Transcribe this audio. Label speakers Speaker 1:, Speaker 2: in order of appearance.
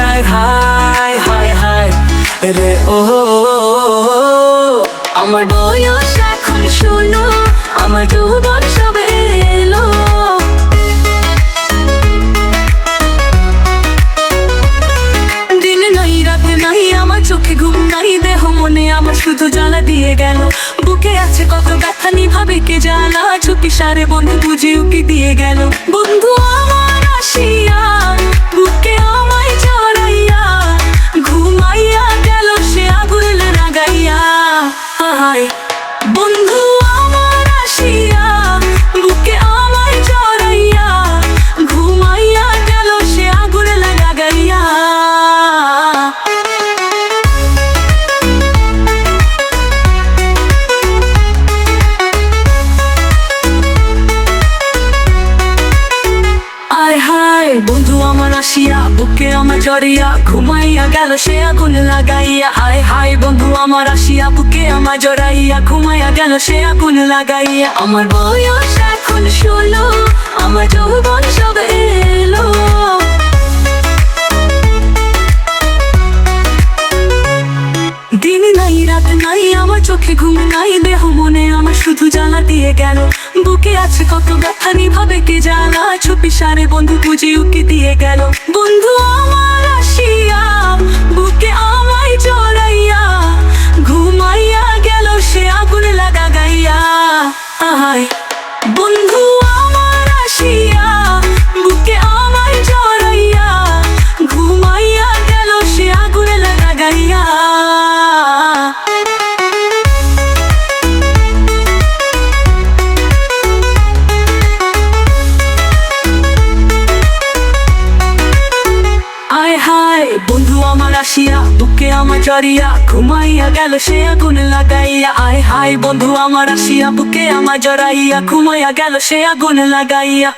Speaker 1: হায় হায় হায় হায়, রে, ও
Speaker 2: আমার বয়স এখন ষোলো, আমার যৌবন সবে এলো। দিন নাই, রাতে নাই, আমার চোখে ঘুম নাই, দেহ মনে আমার শুধু জ্বালা দিয়ে গেল। বুকে আছে কত ব্যথা, নিভাবে কে জ্বালা চুপি সারে বন্ধু বুঝে উকি দিয়ে গেল। বন্ধু আমার হায় বন্ধু আমার আসিয়া, বুকে আমার জড়িয়া, ঘুমাইয়া গেল সে আগুন লাগাইয়া। আয়, হায় বন্ধু আমার আসিয়া, বুকে আমার জড়াইয়া, ঘুমাইয়া গেল সে আগুন লাগাইয়া। আমার বয়স এখন ষোলো, আমার যৌবন সব এলো। দিন নাই, রাত নাই, আমার চোখে ঘুম নাই, দেহ মনে আমার শুধু জ্বালা দিয়ে গেল। বুকে আছে কত ব্যথা নিভাবে কে জানা? ছুপি সারে বন্ধু বুঝে উকি দিয়ে গেল। বন্ধু আমার আসিয়া, বুকে আমায় জড়াইয়া, ঘুমাইয়া গেল সে আগুন লাগা গাইয়া। আহাই বন্ধু আসিয়া, বুকে আমার জড়িয়া ঘুমাইয়া গেল সে আগুন লাগাইয়া। আয় হায় বন্ধু, আমার আসিয়া, বুকে আমার জড়াইয়া, ঘুমাইয়া গেল সে আগুন লাগাইয়া।